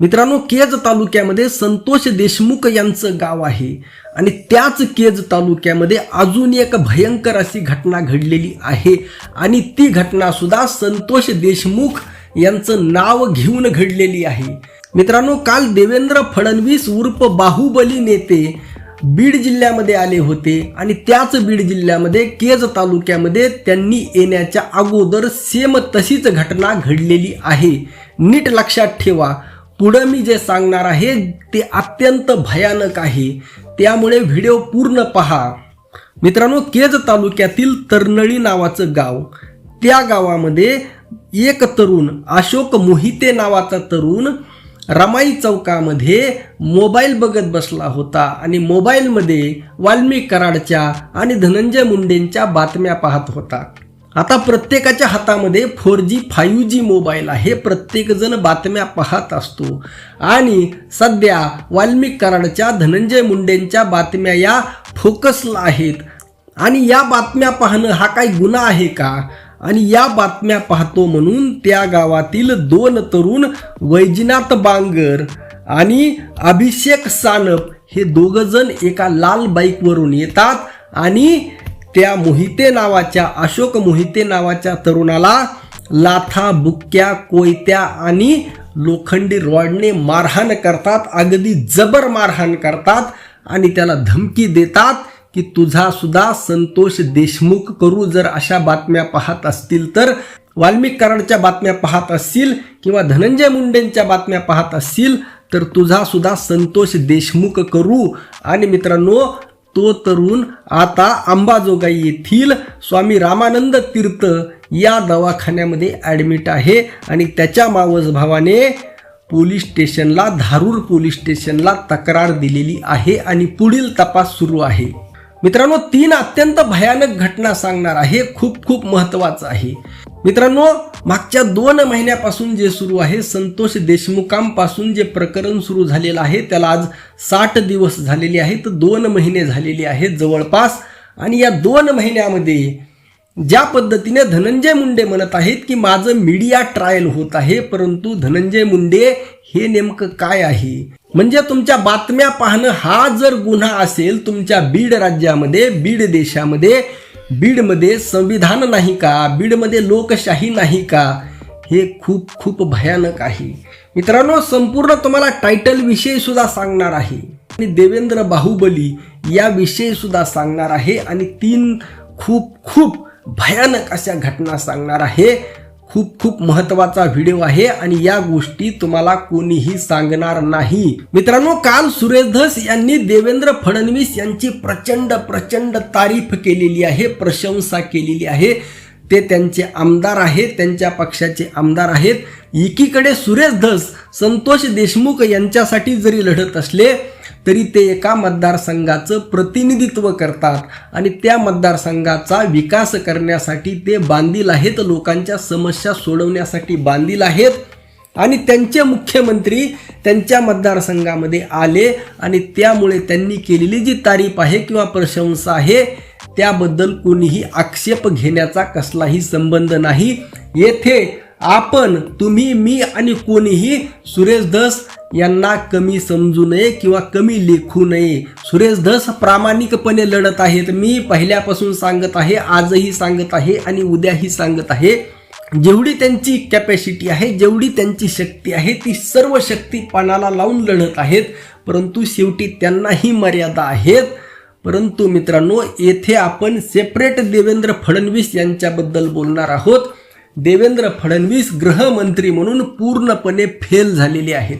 मित्रांनो केज तालुक्यामध्ये संतोष देशमुख यांचं गाव आहे. आणि त्याच केज तालुक्यामध्ये अजून एक भयंकर अशी घटना घडलेली आहे. आणि ती घटना सुद्धा संतोष देशमुख यांचं नाव घेऊन घडलेली आहे. मित्रांनो काल देवेंद्र फडणवीस उर्फ बाहुबली नेते बीड जिल्ह्यामध्ये आले होते. आणि त्याच बीड जिल्ह्यामध्ये केज तालुक्यामध्ये त्यांनी येण्याच्या अगोदर सेम तशीच घटना घडलेली आहे. नीट लक्षात ठेवा. पुढं मी जे सांगणार आहे ते अत्यंत भयानक आहे. त्यामुळे व्हिडिओ पूर्ण पहा. मित्रांनो केज तालुक्यातील तरनळी नावाचं गाव. त्या गावामध्ये एक तरुण अशोक मोहिते नावाचा तरुण रमाई चौकामध्ये मोबाईल बघत बसला होता आणि मोबाईलमध्ये वाल्मिक कराडच्या आणि धनंजय मुंडेंच्या बातम्या पाहत होता. आता प्रत्येकाच्या हातामध्ये four G five G mobile आहे. प्रत्येकजण बातम्या पाहत असतो. आणि सध्या वाल्मिक कराडच्या धनंजय मुंडेंच्या बातम्या या फोकसला आहेत. आणि या बातम्या पाहणं हा काही गुन्हा आहे का? आणि या बातम्या पाहतो म्हणून त्या गावातील दोन तरुण वैजनाथ बांगर आणि अभिषेक सानप हे दोघंजण एका लाल बाईकवरून येतात आणि त्या मोहिते नावाच्या अशोक मोहिते नावाच्या तरुणाला लाथा बुक्क्या कोयत्या आणि लोखंडी रॉडने मारहाण करतात. अगदी जबर मारहाण करतात आणि त्याला धमकी देतात की तुझा सुद्धा संतोष देशमुख करू जर अशा बातम्या पाहत असतील तर. वाल्मिक कराडच्या बातम्या पाहत असतील किंवा धनंजय मुंडेंच्या बातम्या पाहत असतील तर तुझा सुद्धा संतोष देशमुख करू. आणि मित्रांनो तो तरुण आता अंबाजोगाई येथील स्वामी रामानंद तीर्थ या दवाखान्यामध्ये ॲडमिट आहे आणि त्याच्या मावस भावाने पोलीस स्टेशनला धारूर पोलीस स्टेशनला तक्रार दिलेली आहे आणि पुढील तपास सुरू आहे. मित्रांनो तीन अत्यंत भयानक घटना सांगणार आहे. खूप खूप महत्वाचं आहे. मित्रांनो मागच्या दोन महिन्यापासून जे सुरू आहे संतोष देशमुखांपासून जे प्रकरण सुरू झालेलं आहे त्याला आज साठ दिवस झालेले आहेत दोन महिने झालेले आहेत जवळपास. आणि या दोन महिन्यामध्ये ज्या पद्धतीने धनंजय मुंडे म्हणत आहेत की माझं मीडिया ट्रायल होत आहे परंतु धनंजय मुंडे हे नेमकं काय आहे? म्हणजे तुमच्या बातम्या पाहणं हा जर गुन्हा असेल तुमच्या बीड राज्यामध्ये बीड देशामध्ये बीडमध्ये संविधान नाही का? बीडमध्ये लोकशाही नाही का? हे खूप खूप भयानक आहे. मित्रांनो संपूर्ण तुम्हाला टायटल विषयी सुद्धा सांगणार आहे. आणि देवेंद्र बाहुबली या विषयी सुद्धा सांगणार आहे. आणि तीन खूप खूप भयानक अशा घटना सांगणार आहे. खूप खूप महत्त्वाचा व्हिडिओ आहे आणि या गोष्टी तुम्हाला कोणीही सांगणार नाही. मित्रांनो काल सुरेश धस यांनी देवेंद्र फडणवीस यांची प्रचंड प्रचंड तारीफ केलेली आहे प्रशंसा केलेली आहे. ते त्यांचे आमदार आहेत त्यांच्या पक्षाचे आमदार आहेत. एकीकडे सुरेश धस संतोष देशमुख यांच्यासाठी जरी लढत असले तरी ते एका मतदारसंघाचं प्रतिनिधित्व करतात आणि त्या मतदारसंघाचा विकास करण्यासाठी ते बांधील आहेत लोकांच्या समस्या सोडवण्यासाठी बांधील आहेत. आणि त्यांचे मुख्यमंत्री त्यांच्या मतदारसंघामध्ये आले आणि त्यामुळे त्यांनी केलेली जी तारीफ आहे किंवा प्रशंसा आहे त्याबद्दल कोणीही आक्षेप घेण्याचा कसलाही संबंध नाही. येथे आपण तुम्ही मी आणि कोणीही सुरेश धस यांना कमी समजू नये किंवा कमी लेखू नये. सुरेश धस प्रामाणिकपणे लढत आहेत. मी पहिल्यापासून सांगत आहे आजही सांगत आहे आणि उद्याही सांगत आहे. जेवढी त्यांची कॅपॅसिटी आहे जेवढी त्यांची शक्ती आहे ती सर्व शक्ती पानाला लावून लढत आहेत. परंतु शेवटी त्यांनाही मर्यादा आहेत. परंतु मित्रांनो येथे आपण सेपरेट देवेंद्र फडणवीस यांच्याबद्दल बोलणार आहोत. देवेंद्र फडणवीस गृहमंत्री म्हणून पूर्णपणे फेल झालेले आहेत.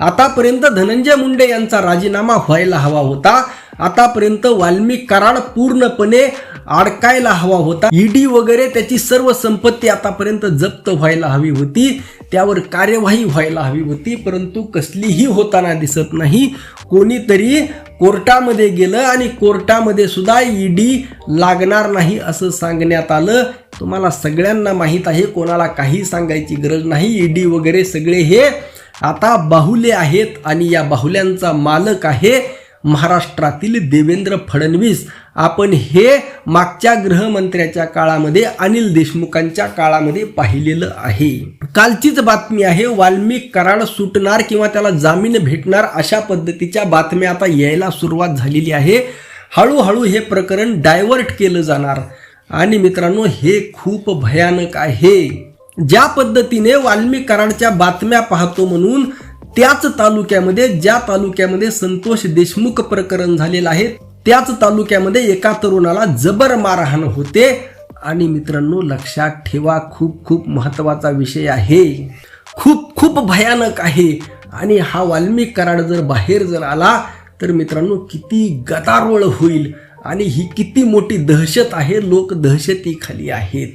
आतापर्यंत धनंजय मुंडे यांचा राजीनामा व्हायला हवा होता. आतापर्यंत वाल्मिक कराड पूर्णपणे अडकायला हवा होता. ईडी वगैरे त्याची सर्व संपत्ती आतापर्यंत जप्त व्हायला हवी होती. त्यावर कार्यवाही व्हायला हवी होती परंतु कसलीही होताना दिसत नाही. कोणीतरी कोर्टामध्ये गेलं आणि कोर्टामध्ये सुद्धा ईडी लागणार नाही असं सांगण्यात आलं. तुम्हाला सगळ्यांना माहीत आहे कोणाला काही सांगायची गरज नाही. ईडी वगैरे सगळे हे आता बाहुले आहेत आणि या बाहुल्यांचा मालक आहे. महाराष्ट्रातील देवेंद्र फडणवीस. आपण हे मागच्या गृहमंत्र्याच्या काळामध्ये अनिल देशमुखांच्या काळामध्ये पाहिलेलं आहे. कालचीच बातमी आहे वाल्मिक कराड सुटणार किंवा त्याला जामीन भेटणार अशा पद्धतीच्या बातम्या आता यायला सुरुवात झालेली आहे. हळूहळू हे प्रकरण डायव्हर्ट केलं जाणार. आणि मित्रांनो हे खूप भयानक आहे. ज्या पद्धतीने वाल्मिक कराडच्या बातम्या पाहतो म्हणून त्याच तालुक्यामध्ये ज्या तालुक्यामध्ये संतोष देशमुख प्रकरण झालेलं आहे त्याच तालुक्यामध्ये एका तरुणाला जबर मारहाण होते. आणि मित्रांनो लक्षात ठेवा खूप खूप महत्त्वाचा विषय आहे. खूप खूप भयानक आहे. आणि हा वाल्मिक कराड जर बाहेर जर आला तर मित्रांनो किती गदारोळ होईल. आणि ही किती मोठी दहशत आहे लोक दहशतीखाली आहेत.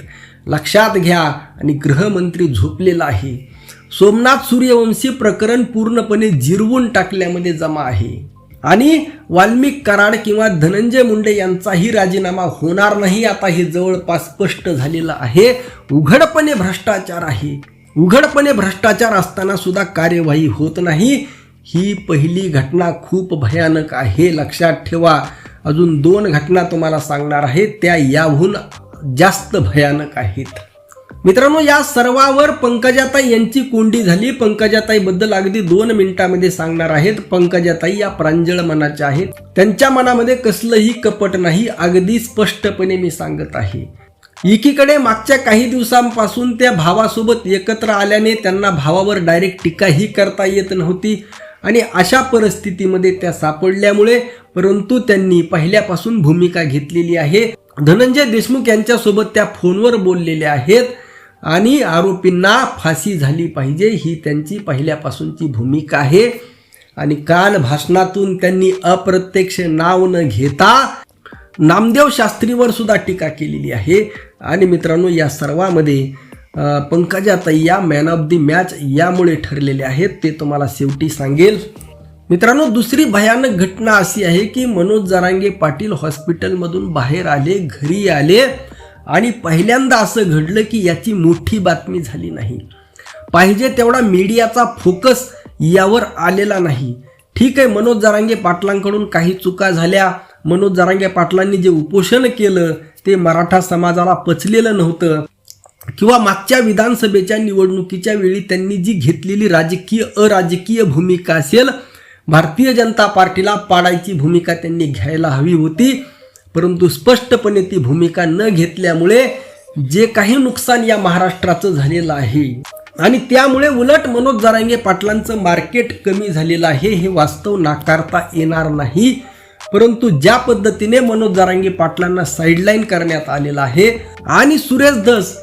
लक्षात घ्या. आणि गृहमंत्री झोपलेला आहे. सोमनाथ सूर्यवंशी प्रकरण पूर्णपणे जिरवून टाकल्यामध्ये जमा आहे. आणि वाल्मिक कराड किंवा धनंजय मुंडे यांचाही राजीनामा होणार नाही. आता हे जवळपास स्पष्ट झालेलं आहे. उघडपणे भ्रष्टाचार आहे. उघडपणे भ्रष्टाचार असताना सुद्धा कार्यवाही होत नाही. ही पहिली घटना खूप भयानक आहे. लक्षात ठेवा. अजून दोन घटना तुम्हाला सांगणार आहे. त्या याहून जास्त भयानक आहेत. मित्रांनो या सर्वावर पंकजाताई यांची कोंडी झाली. पंकजाताई बद्दल अगदी दोन मिनिटांमध्ये सांगणार आहेत. पंकजाताई या प्रांजळ मनाच्या आहेत. त्यांच्या मनामध्ये कसलंही कपट नाही अगदी स्पष्टपणे मी सांगत आहे. एकीकडे मागच्या काही दिवसांपासून त्या भावासोबत एकत्र आल्याने त्यांना भावावर डायरेक्ट टीकाही करता येत नव्हती आणि अशा परिस्थितीमध्ये त्या सापडल्यामुळे परंतु त्यांनी पहिल्यापासून भूमिका घेतलेली आहे. धनंजय देशमुख यांच्यासोबत त्या फोनवर बोललेल्या आहेत. आणि आरोपींना फाशी झाली पाहिजे ही त्यांची पहिल्यापासूनची भूमिका आहे. आणि काल भाषणातून त्यांनी अप्रत्यक्ष नाव न घेता नामदेव शास्त्रीवर सुद्धा टीका केलेली आहे. आणि मित्रांनो या सर्वामध्ये पंकजा पंकजाताई या मॅन ऑफ दी मॅच यामुळे ठरलेले आहेत ते तुम्हाला शेवटी सांगेल. मित्रांनो दुसरी भयानक घटना अशी आहे की मनोज जरांगे पाटील हॉस्पिटलमधून बाहेर आले घरी आले. आणि पहिल्यांदा असं घडलं की याची मोठी बातमी झाली नाही. पाहिजे तेवढा मीडियाचा फोकस यावर आलेला नाही. ठीक आहे मनोज जरांगे पाटलांकडून काही चुका झाल्या. मनोज जरांगे पाटलांनी जे उपोषण केलं ते मराठा समाजाला पचलेलं नव्हतं. किंवा मागच्या विधानसभेच्या निवडणुकीच्या वेळी त्यांनी जी घेतलेली राजकीय अराजकीय भूमिका असेल भारतीय जनता पार्टीला पाडायची भूमिका त्यांनी घ्यायला हवी होती. परंतु स्पष्टपणे ती भूमिका न घेतल्यामुळे जे काही नुकसान या महाराष्ट्राचं झालेलं आहे आणि त्यामुळे उलट मनोज जरांगे पाटलांचं मार्केट कमी झालेलं आहे हे वास्तव नाकारता येणार नाही. परंतु ज्या पद्धतीने मनोज जरांगे पाटलांना साईडलाईन करण्यात आलेलं आहे आणि सुरेश धस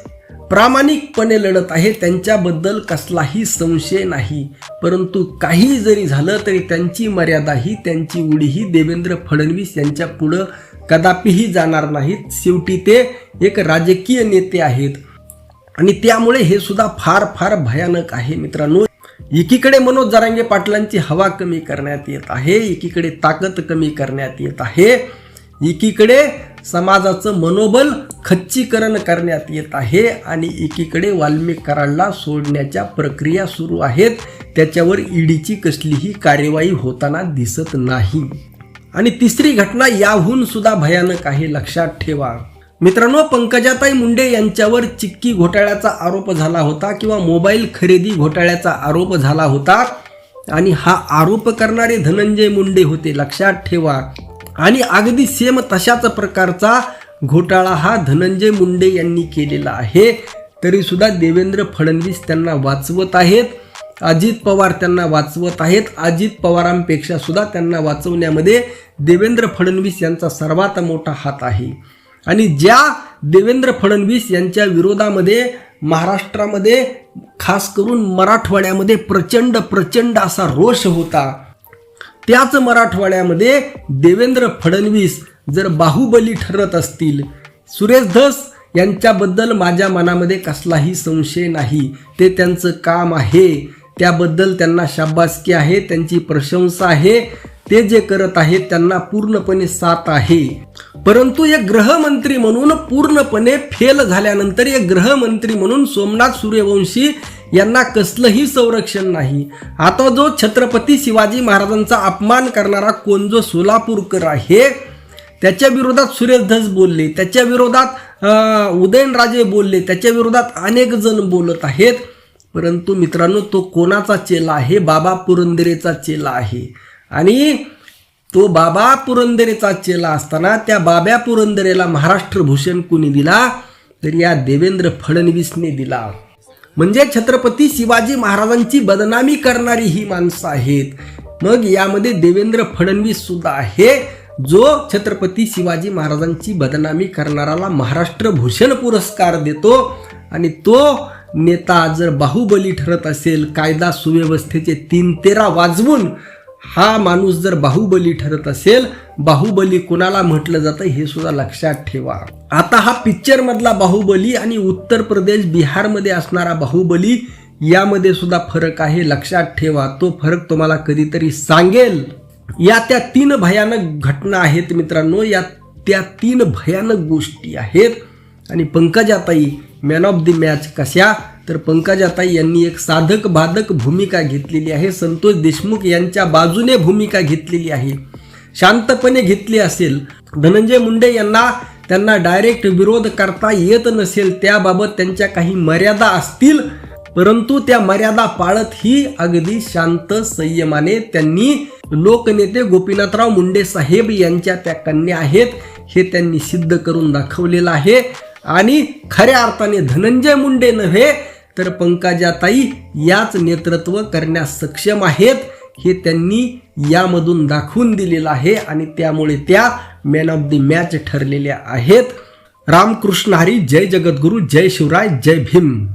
प्रामाणिकपणे लढत आहे त्यांच्याबद्दल कसलाही संशय नाही. परंतु काही जरी झालं तरी त्यांची मर्यादा ही त्यांची उडी ही देवेंद्र फडणवीस यांच्या पुढं कदापिही जाणार नाहीत. शेवटी ते एक राजकीय नेते आहेत. आणि त्यामुळे हे सुद्धा फार फार भयानक आहे मित्रांनो. एकीकडे मनोज जरांगे पाटलांची हवा कमी करण्यात येत आहे एकीकडे ताकद कमी करण्यात येत आहे एकीकडे समाजाचं मनोबल खच्चीकरण करण्यात येत आहे आणि एकीकडे वाल्मिक कराडला सोडण्याच्या प्रक्रिया सुरू आहेत. त्याच्यावर ईडीची कसलीही कार्यवाही होताना दिसत नाही. आणि तिसरी घटना याहून सुद्धा भयानक आहे लक्षात ठेवा. मित्रांनो पंकजाताई मुंडे यांच्यावर चिक्की घोटाळ्याचा आरोप झाला होता किंवा मोबाईल खरेदी घोटाळ्याचा आरोप झाला होता आणि हा आरोप करणारे धनंजय मुंडे होते लक्षात ठेवा. आणि अगदी सेम तशाच प्रकारचा घोटाळा हा धनंजय मुंडे यांनी केलेला आहे. तरीसुद्धा देवेंद्र फडणवीस त्यांना वाचवत आहेत. अजित पवार त्यांना वाचवत आहेत. अजित पवारांपेक्षा सुद्धा त्यांना वाचवण्यामध्ये देवेंद्र फडणवीस यांचा सर्वात मोठा हात आहे. आणि ज्या देवेंद्र फडणवीस यांच्या विरोधामध्ये महाराष्ट्रामध्ये खास करून मराठवाड्यामध्ये प्रचंड प्रचंड असा रोष होता त्याच मराठवाड्यामध्ये देवेंद्र फडणवीस जर बाहुबली ठरत असतील सुरेश धस यांच्याबद्दल माझ्या मनामध्ये कसलाही संशय नाही. ते त्यांचं काम आहे. त्याबद्दल त्यांना शाबासकी आहे त्यांची प्रशंसा आहे ते जे करत आहेत त्यांना पूर्णपणे साथ आहे. परंतु एक गृहमंत्री म्हणून पूर्णपणे फेल झाल्यानंतर एक गृहमंत्री म्हणून सोमनाथ सूर्यवंशी यांना कसलंही संरक्षण नाही. आता जो छत्रपती शिवाजी महाराजांचा अपमान करणारा कोण जो सोलापूरकर आहे त्याच्या विरोधात सुरेश धस बोलले त्याच्या विरोधात उदयनराजे बोलले त्याच्या विरोधात अनेक जण बोलत आहेत. परंतु मित्रांनो तो कोणाचा चेला आहे? बाबा पुरंदरेचा चेला आहे. आणि तो बाबा पुरंदरेचा चेला असताना त्या बाब्या पुरंदरेला महाराष्ट्र भूषण कुणी दिला? तर या देवेंद्र फडणवीसने दिला. म्हणजे छत्रपती शिवाजी महाराजांची बदनामी करणारी ही माणसं आहेत. मग यामध्ये देवेंद्र फडणवीस सुद्धा आहे जो छत्रपती शिवाजी महाराजांची बदनामी करणाराला महाराष्ट्र भूषण पुरस्कार देतो. आणि तो नेता जर बाहुबली ठरत असेल कायदा सुव्यवस्थेचे तीन तेरा वाजवून हा माणूस जर बाहुबली ठरत असेल बाहुबली कुणाला म्हटलं जातं हे सुद्धा लक्षात ठेवा. आता हा पिक्चर मधला बाहुबली आणि उत्तर प्रदेश बिहारमध्ये असणारा बाहुबली यामध्ये सुद्धा फरक आहे लक्षात ठेवा. तो फरक तुम्हाला कधीतरी सांगेल. या त्या तीन भयानक घटना आहेत मित्रांनो या त्या तीन भयानक गोष्टी आहेत. आणि पंकजाताई मॅन ऑफ द मॅच कशा? तर पंकजाताई यांनी एक साधक बाधक भूमिका घेतलेली आहे. संतोष देशमुख यांच्या बाजूने भूमिका घेतलेली आहे. शांतपणे घेतली असेल. धनंजय मुंडे यांना त्यांना डायरेक्ट विरोध करता येत नसेल त्याबाबत त्यांच्या काही मर्यादा असतील. परंतु त्या मर्यादा पाळत ही अगदी शांत संयमाने त्यांनी लोकनेते गोपीनाथराव मुंडे साहेब यांच्या त्या कन्या आहेत हे त्यांनी सिद्ध करून दाखवलेलं आहे. आणि खऱ्या अर्थाने धनंजय मुंडे नव्हे तर पंकजाताई याच नेतृत्व करण्यास सक्षम आहेत हे त्यांनी यामधून दाखवून दिलेलं आहे आणि त्यामुळे त्या मॅन ऑफ द मॅच ठरलेल्या आहेत. रामकृष्ण हरी जय जगद्गुरू जय शिवराय जय भीम.